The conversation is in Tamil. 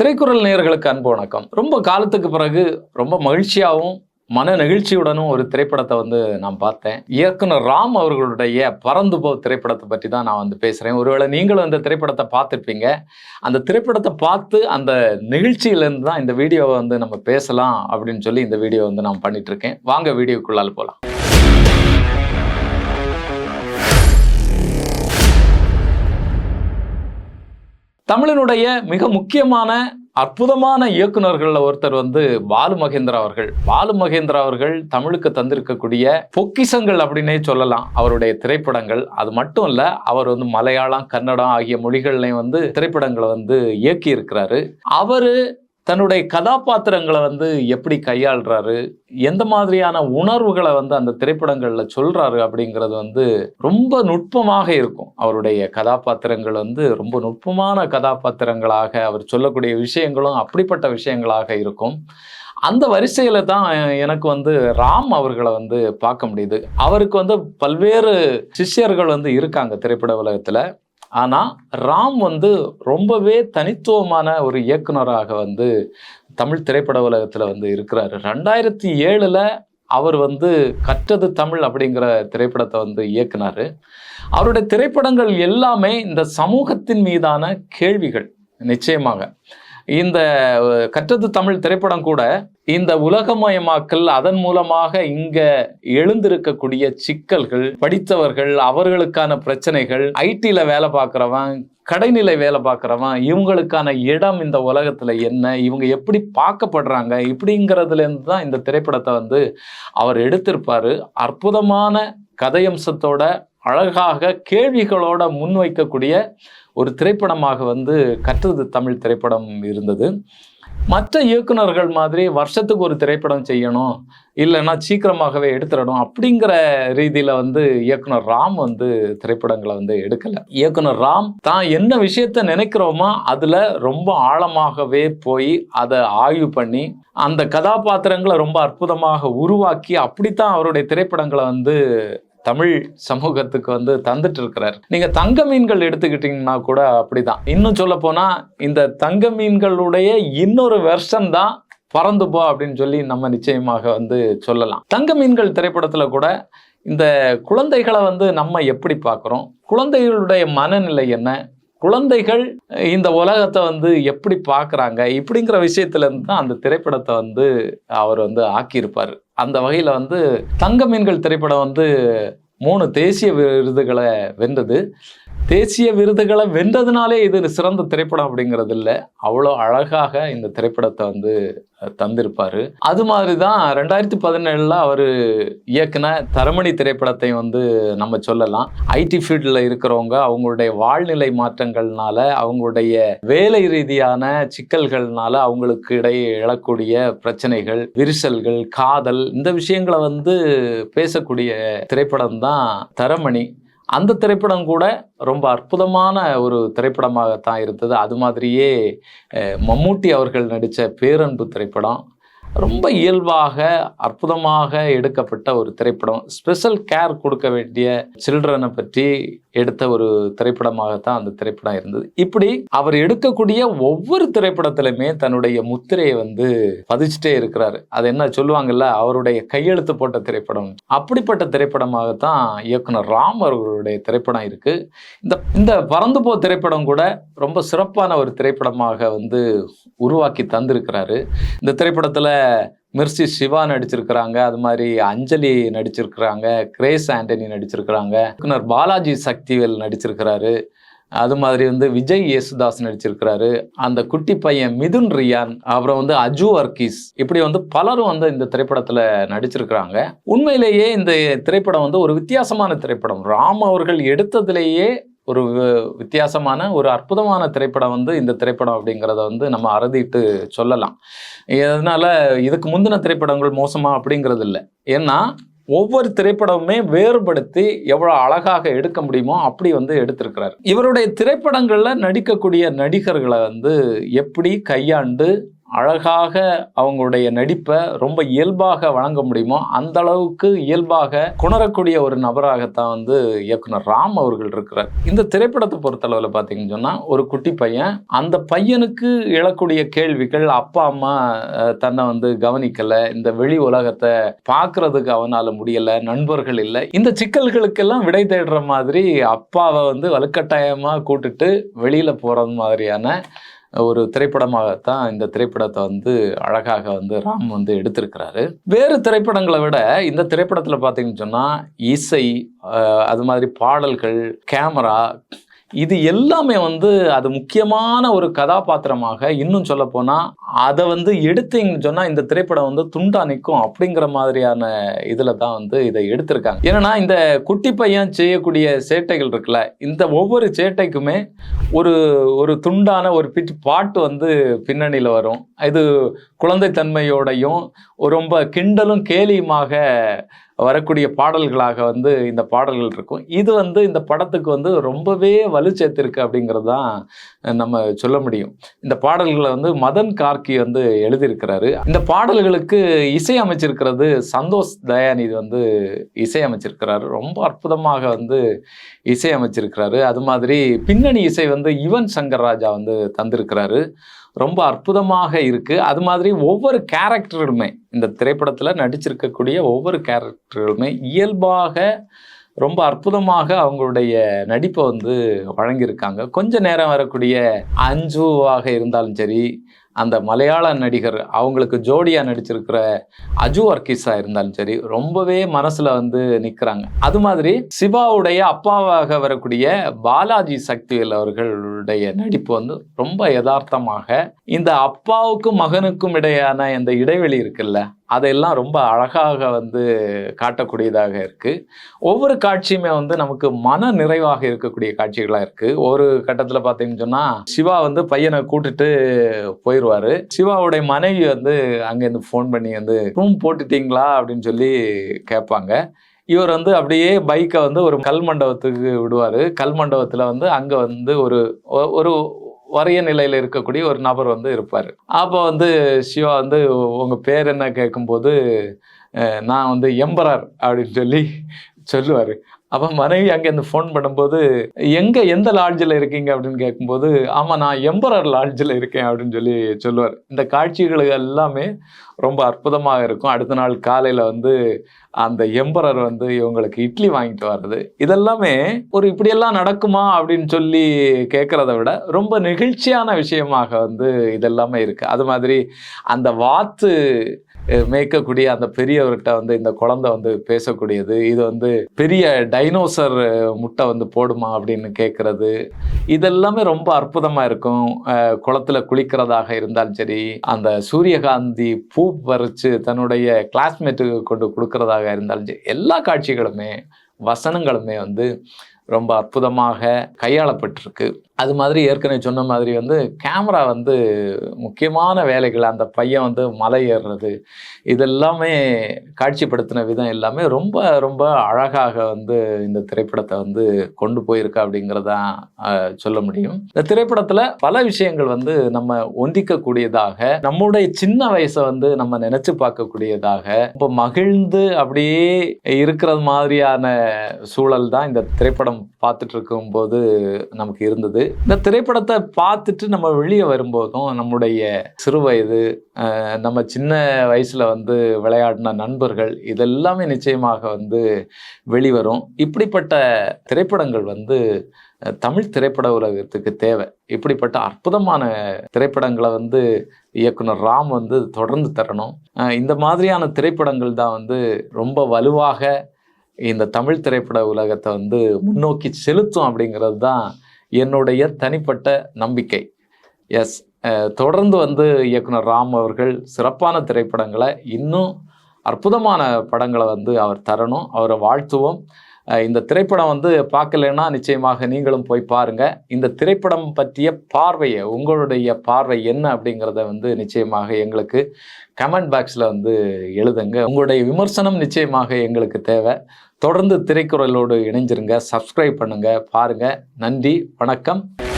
திரைக்குறள் நேயர்களுக்கு அன்பு வணக்கம். ரொம்ப காலத்துக்கு பிறகு ரொம்ப மகிழ்ச்சியாகவும் மன நெகிழ்ச்சியுடனும் ஒரு திரைப்படத்தை வந்து நான் பார்த்தேன். இயக்குனர் ராம் அவர்களுடைய பறந்து போ திரைப்படத்தை பற்றி தான் நான் வந்து பேசுகிறேன் ஒருவேளை நீங்களும் அந்த திரைப்படத்தை பார்த்துருப்பீங்க. அந்த திரைப்படத்தை பார்த்து அந்த நிகழ்ச்சியிலேருந்து தான் இந்த வீடியோவை வந்து நம்ம பேசலாம் அப்படின்னு சொல்லி இந்த வீடியோ வந்து நான் பண்ணிட்டு இருக்கேன். வாங்க வீடியோக்குள்ளால் போகலாம். தமிழனுடைய மிக முக்கியமான அற்புதமான இயக்குனர்களில் ஒருத்தர் வந்து பாலு மகேந்திரா அவர்கள். பாலு மகேந்திரா அவர்கள் தமிழுக்கு தந்திருக்கக்கூடிய பொக்கிசங்கள் அப்படின்னே சொல்லலாம். அவருடைய திரைப்படங்கள். அது மட்டும் இல்ல அவர் வந்து மலையாளம் கன்னடம் ஆகிய மொழிகள்லையும் வந்து திரைப்படங்களை வந்து இயக்கி இருக்கிறாரு அவரு தன்னுடைய கதாபாத்திரங்களை வந்து எப்படி கையாளுறாரு? எந்த மாதிரியான உணர்வுகளை வந்து அந்த திரைப்படங்கள்ல சொல்றாரு அப்படிங்கிறது வந்து ரொம்ப நுட்பமாக இருக்கும். அவருடைய கதாபாத்திரங்கள் வந்து ரொம்ப நுட்பமான கதாபாத்திரங்களாக அவர் சொல்லக்கூடிய விஷயங்களும் அப்படிப்பட்ட விஷயங்களாக இருக்கும். அந்த வரிசையில தான் எனக்கு வந்து ராம் அவர்களை வந்து பார்க்க முடியுது. அவருக்கு வந்து பல்வேறு சிஷ்யர்கள் வந்து இருக்காங்க திரைப்பட உலகத்துல. ஆனால் ராம் வந்து ரொம்பவே தனித்துவமான ஒரு இயக்குனராக வந்து தமிழ் திரைப்பட உலகத்தில் வந்து இருக்கிறாரு. ரெண்டாயிரத்தி ஏழில் அவர் வந்து கற்றது தமிழ் அப்படிங்கிற திரைப்படத்தை வந்து இயக்குனாரு. அவருடைய திரைப்படங்கள் எல்லாமே இந்த சமூகத்தின் மீதான கேள்விகள் நிச்சயமாக. இந்த கற்றது தமிழ் திரைப்படம் கூட இந்த உலகமயமாக்கல் அதன் மூலமாக இங்க எழுந்திருக்கக்கூடிய சிக்கல்கள் படித்தவர்கள் அவர்களுக்கான பிரச்சனைகள் ஐடியில் வேலை பார்க்குறவன் கடைநிலை வேலை பார்க்குறவன் இவங்களுக்கான இடம் இந்த உலகத்தில் என்ன இவங்க எப்படி பார்க்கப்படுறாங்க இப்படிங்கிறதுலேருந்து தான் இந்த திரைப்படத்தை வந்து அவர் எடுத்திருப்பார். அற்புதமான கதையம்சத்தோட அழகாக கேள்விகளோட முன்வைக்கக்கூடிய ஒரு திரைப்படமாக வந்து கற்றது தமிழ் திரைப்படம் இருந்தது. மற்ற இயக்குனர்கள் மாதிரி வருஷத்துக்கு ஒரு திரைப்படம் செய்யணும் இல்லைன்னா சீக்கிரமாகவே எடுத்துடணும் அப்படிங்கிற ரீதியில் வந்து இயக்குனர் ராம் வந்து திரைப்படங்களை வந்து எடுக்கலை. இயக்குனர் ராம் தான் என்ன விஷயத்த நினைக்கிறோமோ அதில் ரொம்ப ஆழமாகவே போய் அதை ஆய்வு பண்ணி அந்த கதாபாத்திரங்களை ரொம்ப அற்புதமாக உருவாக்கி அப்படித்தான் அவருடைய திரைப்படங்களை வந்து தமிழ் சமூகத்துக்கு வந்து தந்துட்டு இருக்கிறார் நீங்க தங்க மீன்கள் எடுத்துக்கிட்டீங்கன்னா கூட அப்படிதான். இன்னும் சொல்ல போனா இந்த தங்க மீன்களுடைய இன்னொரு வெர்ஷன் தான் பறந்து போ அப்படின்னு சொல்லி நம்ம நிச்சயமாக வந்து சொல்லலாம். தங்க மீன்கள் திரைப்படத்துல கூட இந்த குழந்தைகளை வந்து நம்ம எப்படி பார்க்குறோம்? குழந்தைகளுடைய மனநிலை என்ன? குழந்தைகள் இந்த உலகத்தை வந்து எப்படி பார்க்குறாங்க? இப்படிங்கிற விஷயத்துலேருந்து தான் அந்த திரைப்படத்தை வந்து அவர் வந்து ஆக்கியிருப்பார். அந்த வகையில் வந்து தங்க மீன்கள் திரைப்படம் வந்து மூணு தேசிய விருதுகளை வென்றது. தேசிய விருதுகளை வென்றதுனாலே இது சிறந்த திரைப்படம் அப்படிங்கிறது இல்லை அவ்வளோ அழகாக இந்த திரைப்படத்தை வந்து தந்திருப்பார். அது மாதிரி தான் ரெண்டாயிரத்தி பதினேழில் அவர் இயக்குன தரமணி திரைப்படத்தை வந்து நம்ம சொல்லலாம். ஐடி ஃபீல்டில் இருக்கிறவங்க அவங்களுடைய வாழ்நிலை மாற்றங்கள்னால அவங்களுடைய வேலை ரீதியான சிக்கல்கள்னால அவங்களுக்கு இடையே எழக்கூடிய பிரச்சனைகள் விரிசல்கள் காதல் இந்த விஷயங்களை வந்து பேசக்கூடிய திரைப்படம் தான் தரமணி. அந்த திரைப்படம் கூட ரொம்ப அற்புதமான ஒரு திரைப்படமாகத்தான் இருந்தது. அது மாதிரியே மம்மூட்டி அவர்கள் நடித்த பேரன்பு திரைப்படம் ரொம்ப இயல்பாக அற்புதமாக எடுக்கப்பட்ட ஒரு திரைப்படம். ஸ்பெஷல் கேர் கொடுக்க வேண்டிய சில்ட்ரனை பற்றி எடுத்த ஒரு திரைப்படமாகத்தான் அந்த திரைப்படம் இருந்தது. இப்படி அவர் எடுக்கக்கூடிய ஒவ்வொரு திரைப்படத்திலுமே தன்னுடைய முத்திரையை வந்து பதிச்சுட்டே இருக்கிறாரு. அது என்ன சொல்லுவாங்கல்ல? அவருடைய கையெழுத்து போட்ட திரைப்படம். அப்படிப்பட்ட திரைப்படமாகத்தான் இயக்குனர் ராம் அவர்களுடைய திரைப்படம் இருக்கு. இந்த இந்த பறந்து போ திரைப்படம் கூட ரொம்ப சிறப்பான ஒரு திரைப்படமாக வந்து உருவாக்கி தந்திருக்கிறாரு. இந்த திரைப்படத்தில் மிர்சி சிவா நடிச்சிருக்கிறாங்க. அது மாதிரி அஞ்சலி நடிச்சிருக்கிறாங்க. கிரேஸ் ஆண்டனி நடிச்சிருக்கிறாங்க. இயக்குனர் பாலாஜி சக்திவேல் நடிச்சிருக்கிறாரு. அது மாதிரி வந்து விஜய் யேசுதாஸ் நடிச்சிருக்கிறாரு. அந்த குட்டி பையன் மிதுன் ரியான் அப்புறம் வந்து அஜு அர்கீஸ் இப்படி வந்து பலரும் வந்து இந்த திரைப்படத்தில் நடிச்சிருக்கிறாங்க. உண்மையிலேயே இந்த திரைப்படம் வந்து ஒரு வித்தியாசமான திரைப்படம். ராம் அவர்கள் எடுத்ததுலேயே ஒரு வித்தியாசமான ஒரு அற்புதமான திரைப்படம் வந்து இந்த திரைப்படம் அப்படிங்கிறத வந்து நம்ம அறுதிட்டு சொல்லலாம். அதனால் இதுக்கு முந்தின திரைப்படங்கள் மோசமாக அப்படிங்கிறது இல்லை. ஏன்னா ஒவ்வொரு திரைப்படமுமே வேறுபடுத்தி எவ்வளோ அழகாக எடுக்க முடியுமோ அப்படி வந்து எடுத்திருக்கிறார். இவருடைய திரைப்படங்களில் நடிக்கக்கூடிய நடிகர்களை வந்து எப்படி கையாண்டு அழகாக அவங்களுடைய நடிப்பை ரொம்ப இயல்பாக வழங்க முடியுமோ அந்த அளவுக்கு இயல்பாக குணரக்கூடிய ஒரு நபராகத்தான் வந்து இயக்குனர் ராம் அவர்கள் இருக்கிறார். இந்த திரைப்படத்தை பொறுத்தளவில் பார்த்தீங்கன்னு சொன்னால் ஒரு குட்டி பையன் அந்த பையனுக்கு எழக்கூடிய கேள்விகள் அப்பா அம்மா தன்னை வந்து கவனிக்கலை இந்த வெளி உலகத்தை பார்க்கறதுக்கு அவனால் முடியலை நண்பர்கள் இல்லை இந்த சிக்கல்களுக்கெல்லாம் விடை தேடுற மாதிரி அப்பாவை வந்து வலுக்கட்டாயமாக கூட்டுட்டு வெளியில் போகிறது மாதிரியான ஒரு திரைப்படமாகத்தான் இந்த திரைப்படத்தை வந்து அழகாக வந்து ராம் வந்து எடுத்திருக்கிறாரு. வேறு திரைப்படங்களை விட இந்த திரைப்படத்தில் பார்த்தீங்கன்னு சொன்னால் இசை அது மாதிரி பாடல்கள் கேமரா இது எல்லாமே வந்து அது முக்கியமான ஒரு கதாபாத்திரமாக இன்னும் சொல்ல போனா அதை வந்து எடுத்தீங்கன்னு சொன்னா இந்த திரைப்படம் வந்து துண்டா நிற்கும் அப்படிங்கிற மாதிரியான இதுல தான் வந்து இதை எடுத்திருக்காங்க. ஏன்னா இந்த குட்டி பையன் செய்யக்கூடிய சேட்டைகள் இருக்குல்ல இந்த ஒவ்வொரு சேட்டைக்குமே ஒரு ஒரு துண்டான ஒரு பிட் பாட்டு வந்து பின்னணியில் வரும். இது குழந்தைத்தன்மையோடையும் ரொம்ப கிண்டலும் கேலியுமாக வரக்கூடிய பாடல்களாக வந்து இந்த பாடல்கள் இருக்கும். இது வந்து இந்த படத்துக்கு வந்து ரொம்பவே வலு சேர்த்திருக்கு அப்படிங்கிறது தான் நம்ம சொல்ல முடியும். இந்த பாடல்களை வந்து மதன் கார்கி வந்து எழுதியிருக்கிறாரு. இந்த பாடல்களுக்கு இசை அமைச்சிருக்கிறது சந்தோஷ் தயாநிதி வந்து இசை அமைச்சிருக்கிறாரு. ரொம்ப அற்புதமாக வந்து இசை அமைச்சிருக்கிறாரு. அது மாதிரி பின்னணி இசை வந்து யுவன் சங்கர் ராஜா வந்து தந்திருக்கிறாரு. ரொம்ப அற்புதமாக இருக்குது அது மாதிரி ஒவ்வொரு கேரக்டர்களுமே இந்த திரைப்படத்தில் நடிச்சிருக்கக்கூடிய ஒவ்வொரு கேரக்டர்களுமே இயல்பாக ரொம்ப அற்புதமாக அவங்களுடைய நடிப்பை வந்து வழங்கியிருக்காங்க. கொஞ்ச நேரம் வரக்கூடிய அஞ்சுவாக இருந்தாலும் சரி அந்த மலையாள நடிகர் அவங்களுக்கு ஜோடியாக நடிச்சிருக்கிற அஜு வர்கீஸா இருந்தாலும் சரி ரொம்பவே மனசில் வந்து நிற்கிறாங்க அது மாதிரி சிவாவுடைய அப்பாவாக வரக்கூடிய பாலாஜி சக்திவேல் அவர்களுடைய நடிப்பு வந்து ரொம்ப யதார்த்தமாக இந்த அப்பாவுக்கும் மகனுக்கும் இடையான இந்த இடைவெளி இருக்குல்ல அதையெல்லாம் ரொம்ப அழகாக வந்து காட்டக்கூடியதாக இருக்குது ஒவ்வொரு காட்சியுமே வந்து நமக்கு மன நிறைவாக இருக்கக்கூடிய காட்சிகளாக இருக்குது ஒரு கட்டத்தில் பார்த்தீங்கன்னு சொன்னா சிவா வந்து பையனை கூட்டுட்டு போயிடுவாரு சிவாவுடைய மனைவி வந்து அங்கேருந்து ஃபோன் பண்ணி வந்து ரூம் போட்டுட்டீங்களா? அப்படின்னு சொல்லி கேட்பாங்க. இவர் வந்து அப்படியே பைக்கை வந்து ஒரு கல் மண்டபத்துக்கு விடுவார். கல் மண்டபத்தில் வந்து அங்கே வந்து ஒரு ஒரு வறிய நிலையில் இருக்கக்கூடிய ஒரு நபர் வந்து இருப்பார். அப்போ வந்து சிவா வந்து உங்கள் பேர் என்ன கேட்கும்போது நான் வந்து எம்பரர் அப்படின்னு சொல்லி சொல்லுவார். அப்போ மனைவி அங்கேருந்து ஃபோன் பண்ணும்போது எங்கே எந்த லாட்ஜில் இருக்கீங்க? அப்படின்னு கேட்கும்போது ஆமாம் நான் எம்பரர் லாட்ஜில் இருக்கேன் அப்படின்னு சொல்லி சொல்லுவார். இந்த காட்சிகள் எல்லாமே ரொம்ப அற்புதமாக இருக்கும். அடுத்த நாள் காலையில் வந்து அந்த எம்பரர் வந்து இவங்களுக்கு இட்லி வாங்கிட்டு வர்றது. இதெல்லாமே ஒரு இப்படியெல்லாம் நடக்குமா அப்படின்னு சொல்லி கேட்குறத விட ரொம்ப நெகிழ்ச்சியான விஷயமாக வந்து இதெல்லாமே இருக்குது அது மாதிரி அந்த வாத்து மேய்க்கக்கூடிய அந்த பெரியவர்கிட்ட வந்து இந்த குழந்தை வந்து பேசக்கூடியது. இது வந்து பெரிய டைனோசர் முட்டை வந்து போடுமா அப்படின்னு கேட்குறது இதெல்லாமே ரொம்ப அற்புதமாக இருக்கும். குளத்தில் குளத்துல குளிக்கிறதாக இருந்தாலும் சரி அந்த சூரியகாந்தி பூ பறித்து தன்னுடைய கிளாஸ்மேட்டுக்கு கொண்டு கொடுக்கறதாக இருந்தாலும் சரி எல்லா காட்சிகளுமே வசனங்களுமே வந்து ரொம்ப அற்புதமாக கையாளப்பட்டிருக்கு. அது மாதிரி ஏற்கனவே சொன்ன மாதிரி வந்து கேமரா வந்து முக்கியமான வேலைகள். அந்த பையன் வந்து மலை ஏறுறது இதெல்லாமே காட்சிப்படுத்தின விதம் எல்லாமே ரொம்ப ரொம்ப அழகாக வந்து இந்த திரைப்படத்தை வந்து கொண்டு போயிருக்கா அப்படிங்கிறதான் சொல்ல முடியும். இந்த திரைப்படத்தில் பல விஷயங்கள் வந்து நம்ம ஒந்திக்கக்கூடியதாக நம்முடைய சின்ன வயசை வந்து நம்ம நினச்சி பார்க்கக்கூடியதாக இப்போ மகிழ்ந்து அப்படியே இருக்கிறது மாதிரியான சூழல் தான் இந்த திரைப்படம் பார்த்துட்டு இருக்கும்போது நமக்கு இருந்தது. இந்த திரைப்படத்தை பார்த்துட்டு நம்ம வெளியே வரும்போதும் நம்முடைய சிறு வயது நம்ம சின்ன வயசில் வந்து விளையாடின நண்பர்கள் இதெல்லாமே நிச்சயமாக வந்து வெளிவரும். இப்படிப்பட்ட திரைப்படங்கள் வந்து தமிழ் திரைப்பட உலகத்துக்கு தேவை. இப்படிப்பட்ட அற்புதமான திரைப்படங்களை வந்து இயக்குனர் ராம் வந்து தொடர்ந்து தரணும். இந்த மாதிரியான திரைப்படங்கள் தான் வந்து ரொம்ப வலுவாக இந்த தமிழ் திரைப்பட உலகத்தை வந்து முன்னோக்கி செலுத்தும் அப்படிங்கிறது தான் என்னுடைய தனிப்பட்ட நம்பிக்கை. எஸ் தொடர்ந்து வந்து இயக்குனர் ராம் அவர்கள் சிறப்பான திரைப்படங்களை இன்னும் அற்புதமான படங்களை வந்து அவர் தரணும். அவரை வாழ்த்துவோம். இந்த திரைப்படம் வந்து பார்க்கலைன்னா நிச்சயமாக நீங்களும் போய் பாருங்க. இந்த திரைப்படம் பற்றிய பார்வையை உங்களுடைய பார்வை என்ன அப்படிங்கிறத வந்து நிச்சயமாக எங்களுக்கு கமெண்ட் பாக்ஸில் வந்து எழுதுங்க. உங்களுடைய விமர்சனம் நிச்சயமாக எங்களுக்கு தேவை. தொடர்ந்து திரைக்குறளோடு இணைஞ்சிருங்க. சப்ஸ்கிரைப் பண்ணுங்கள் பாருங்க. நன்றி. வணக்கம்.